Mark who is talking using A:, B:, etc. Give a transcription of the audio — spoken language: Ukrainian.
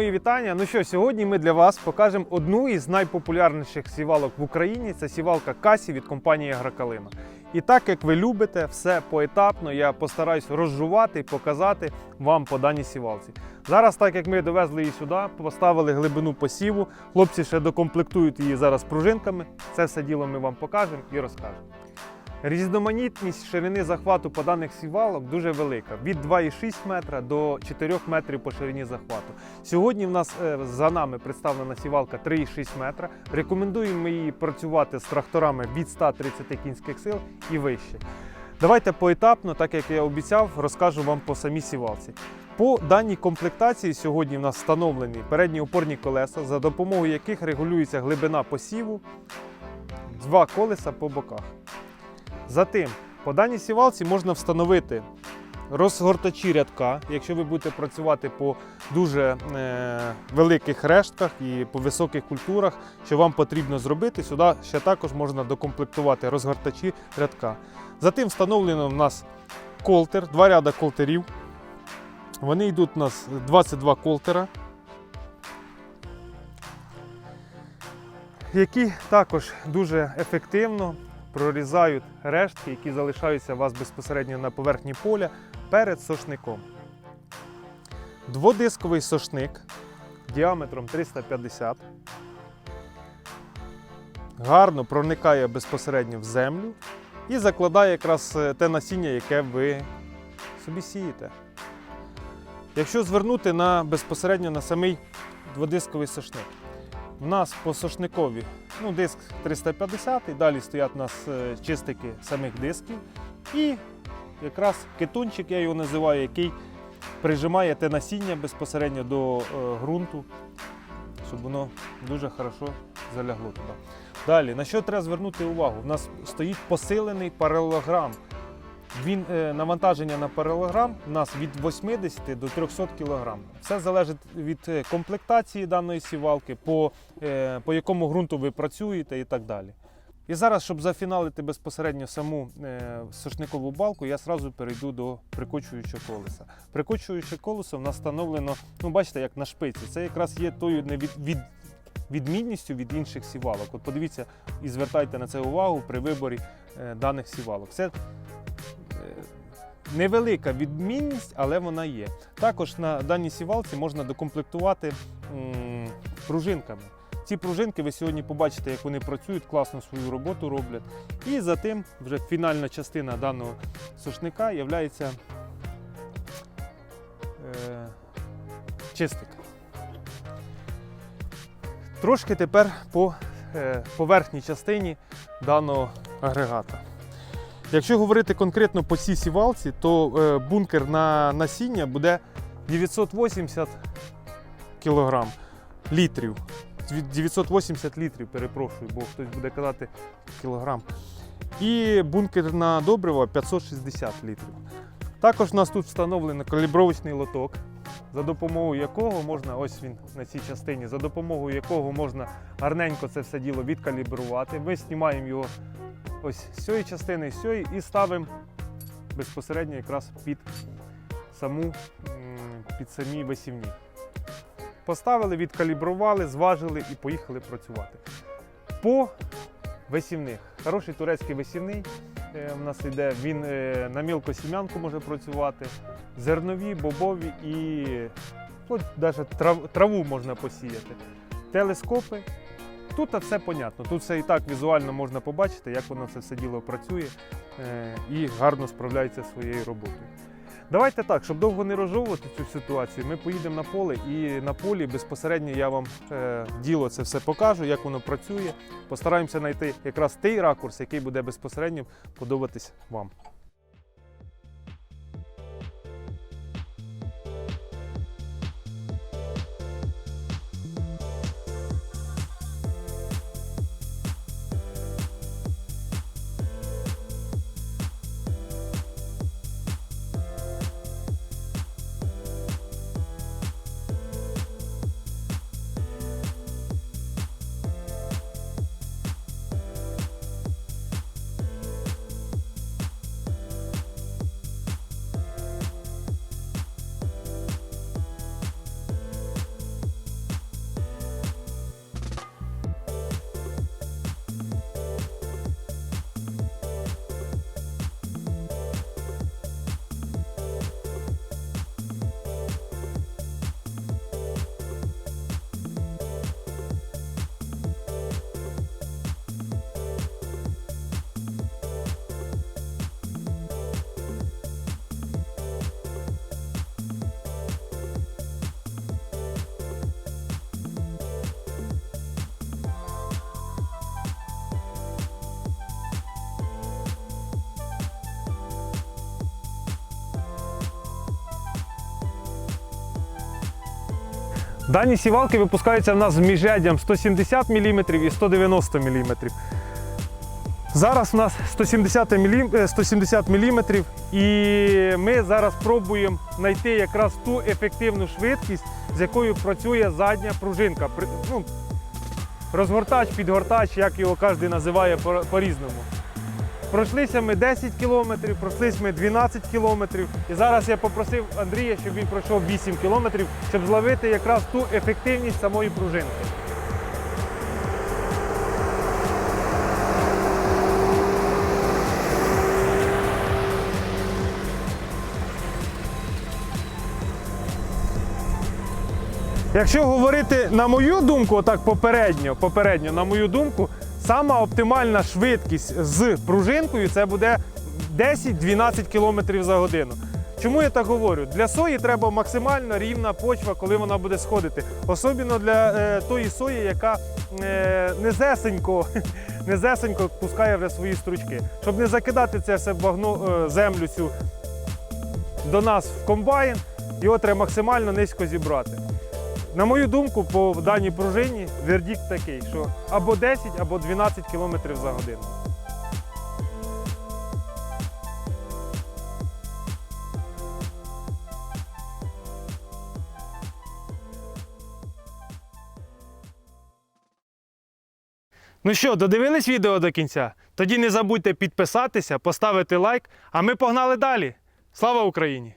A: Мої вітання. Ну що, сьогодні ми для вас покажемо одну із найпопулярніших сівалок в Україні. Це сівалка Касі від компанії Агрокалина. І так як ви любите, все поетапно, я постараюсь розжувати і показати вам по даній сівалці. Зараз, так як ми довезли її сюди, поставили глибину посіву, хлопці ще докомплектують її зараз пружинками. Це все діло ми вам покажемо і розкажемо. Різноманітність ширини захвату по даних сівалок дуже велика від 2,6 метра до 4 метрів по ширині захвату. Сьогодні в нас е, за нами представлена сівалка 3,6 метра. Рекомендуємо її працювати з тракторами від 130 кінських сил і вище. Давайте поетапно, так як я обіцяв, розкажу вам по самій сівалці. По даній комплектації сьогодні в нас встановлені передні опорні колеса, за допомогою яких регулюється глибина посіву, два колеса по боках. Затим, по даній сівалці можна встановити розгортачі рядка, якщо ви будете працювати по дуже е, великих рештках і по високих культурах, що вам потрібно зробити, сюди ще також можна докомплектувати розгортачі рядка. Затим встановлено в нас колтер, два ряда колтерів. Вони йдуть у нас 22 колтера, які також дуже ефективно прорізають рештки, які залишаються у вас безпосередньо на поверхні поля перед сошником. Дводисковий сошник діаметром 350 гарно проникає безпосередньо в землю і закладає якраз е, те насіння, яке ви собі сієте. Якщо звернути на безпосередньо на самий дводисковий сошник, у нас по сошникові ну, диск 350, і далі стоять у нас е, чистики самих дисків. І якраз кетончик, я його називаю, який прижимає те насіння безпосередньо до е, ґрунту, щоб воно дуже хорошо залягло туди. Далі, на що треба звернути увагу? У нас стоїть посилений паралелограм. Він е, навантаження на паралелограм у нас від 80 до 300 кг. Все залежить від е, комплектації даної сівалки, по, е, по якому ґрунту ви працюєте і так далі. І зараз, щоб зафіналити безпосередньо саму сошникову балку, я одразу перейду до прикочуючого колеса. Прикочуюче колесо в нас встановлено, ну бачите, як на шпиці. Це якраз є тою невід, від, відмінністю від інших сівалок. От подивіться і звертайте на це увагу при виборі даних сівалок. Це невелика відмінність, але вона є. Також на даній сівалці можна докомплектувати м, пружинками. Ці пружинки ви сьогодні побачите, як вони працюють, класно свою роботу роблять. І затим вже фінальна частина даного сушника є е, чистик. Трошки тепер по е, поверхній частині даного агрегата. Якщо говорити конкретно по цій сівалці, то е, бункер на насіння буде 980 кг літрів. 980 літрів, перепрошую, бо хтось буде казати кілограм. І бункер на добриво 560 літрів. Також у нас тут встановлений калібровочний лоток, за допомогою якого можна, ось він на цій частині, за допомогою якого можна гарненько це все діло відкалібрувати. Ми знімаємо його ось з цієї частини, з цієї і ставимо безпосередньо якраз під саму під самі висівні. Поставили, відкалібрували, зважили і поїхали працювати. По висівних. Хороший турецький висівний е, у нас йде, він е, на мілку сім'янку може працювати, зернові, бобові і навіть трав, траву можна посіяти. Телескопи. Тут все понятно. Тут все і так візуально можна побачити, як воно це все діло працює е, і гарно справляється своєю роботою. Давайте так, щоб довго не розжовувати цю ситуацію, ми поїдемо на поле і на полі безпосередньо я вам е, діло це все покажу, як воно працює. Постараємося знайти якраз той ракурс, який буде безпосередньо подобатись вам. Дані сівалки випускаються в нас з міжряддям 170 мм і 190 мм. Зараз у нас 170 мм, е, 170 мм і ми зараз пробуємо знайти якраз ту ефективну швидкість, з якою працює задня пружинка. Ну, розгортач, підгортач, як його кожен називає по- по-різному. Пройшлися ми 10 кілометрів, пройшлися ми 12 кілометрів. І зараз я попросив Андрія, щоб він пройшов 8 кілометрів, щоб зловити якраз ту ефективність самої пружинки. Якщо говорити на мою думку, отак попередньо, попередньо, на мою думку, сама оптимальна швидкість з пружинкою це буде 10-12 км за годину. Чому я так говорю? Для сої треба максимально рівна почва, коли вона буде сходити. Особливо для е, тої сої, яка е, незесенько, незесенько пускає вже свої стручки. Щоб не закидати це все багно, е, землю цю до нас в комбайн, його треба максимально низько зібрати. На мою думку, по даній пружині вердикт такий, що або 10, або 12 км за годину. Ну що, додивились відео до кінця? Тоді не забудьте підписатися, поставити лайк, а ми погнали далі. Слава Україні!